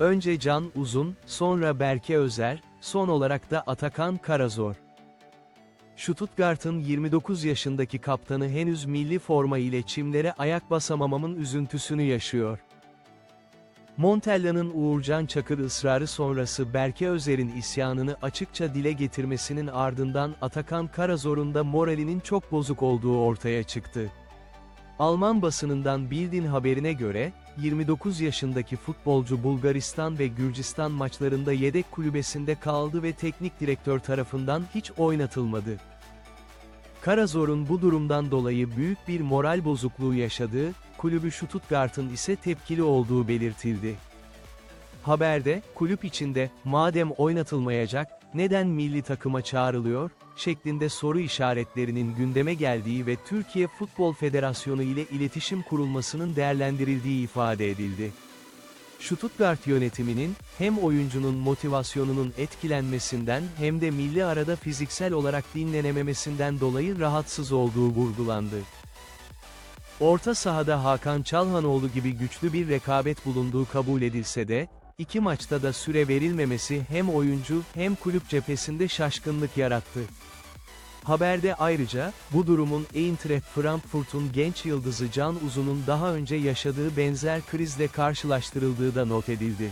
Önce Can Uzun, sonra Berke Özer, son olarak da Atakan Karazor. Stuttgart'ın 29 yaşındaki kaptanı henüz milli forma ile çimlere ayak basamamamın üzüntüsünü yaşıyor. Montella'nın Uğurcan Çakır ısrarı sonrası Berke Özer'in isyanını açıkça dile getirmesinin ardından Atakan Karazor'un da moralinin çok bozuk olduğu ortaya çıktı. Alman basınından bildiğin haberine göre, 29 yaşındaki futbolcu Bulgaristan ve Gürcistan maçlarında yedek kulübesinde kaldı ve teknik direktör tarafından hiç oynatılmadı. Karazor'un bu durumdan dolayı büyük bir moral bozukluğu yaşadığı, kulübü Stuttgart'ın ise tepkili olduğu belirtildi. Haberde, kulüp içinde, madem oynatılmayacak, neden milli takıma çağrılıyor, şeklinde soru işaretlerinin gündeme geldiği ve Türkiye Futbol Federasyonu ile iletişim kurulmasının değerlendirildiği ifade edildi. Stuttgart yönetiminin, hem oyuncunun motivasyonunun etkilenmesinden hem de milli arada fiziksel olarak dinlenememesinden dolayı rahatsız olduğu vurgulandı. Orta sahada Hakan Çalhanoğlu gibi güçlü bir rekabet bulunduğu kabul edilse de, iki maçta da süre verilmemesi hem oyuncu hem kulüp cephesinde şaşkınlık yarattı. Haberde ayrıca, bu durumun Eintracht Frankfurt'un genç yıldızı Can Uzun'un daha önce yaşadığı benzer krizle karşılaştırıldığı da not edildi.